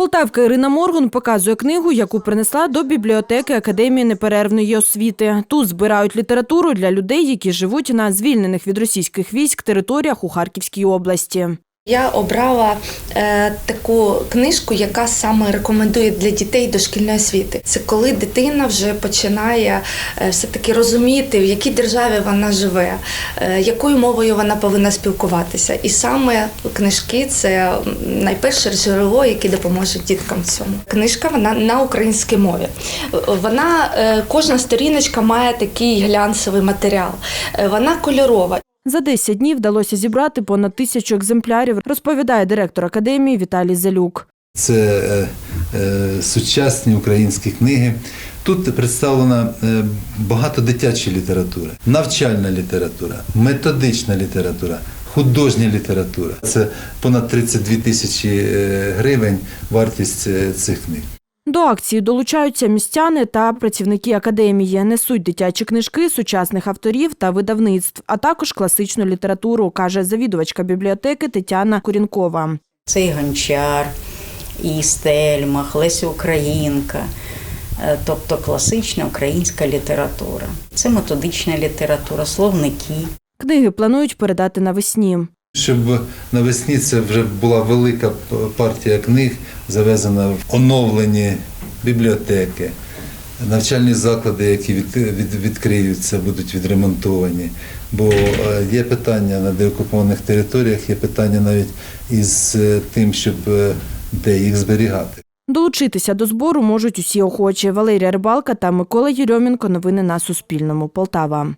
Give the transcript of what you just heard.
Полтавка Ірина Моргун показує книгу, яку принесла до бібліотеки Академії неперервної освіти. Тут збирають літературу для людей, які живуть на звільнених від російських військ територіях у Харківській області. Я обрала е, таку книжку, яка саме рекомендує для дітей дошкільної освіти. Це коли дитина вже починає е, все-таки розуміти, в якій державі вона живе, е, якою мовою вона повинна спілкуватися. І саме книжки це найперше джерело, яке допоможе діткам в цьому. Книжка вона на українській мові. Вона е, кожна сторіночка має такий глянцевий матеріал. Е, Вона кольорова. За 10 днів вдалося зібрати понад тисячу екземплярів, розповідає директор академії Віталій Залюк. Це е, е, сучасні українські книги. Тут представлена е, багато дитячої літератури, навчальна література, методична література, художня література. Це понад 32 тисячі е, гривень вартість цих книг. До акції долучаються містяни та працівники академії. Несуть дитячі книжки сучасних авторів та видавництв, а також класичну літературу, каже завідувачка бібліотеки Тетяна Курінкова. Це і Гончар, і Стельмах, Леся Українка, е, тобто класична українська література. Це методична література, словники. Книги планують передати навесні. Щоб навесні це вже була велика партія книг, завезена в оновлені бібліотеки, навчальні заклади, які від, від, відкриються, будуть відремонтовані. Бо е, є питання на деокупованих територіях, є питання навіть із е, тим, щоб е, де їх зберігати. Долучитися до збору можуть усі охочі. Валерія Рибалка та Микола Єрьомінко. Новини на Суспільному. Полтава.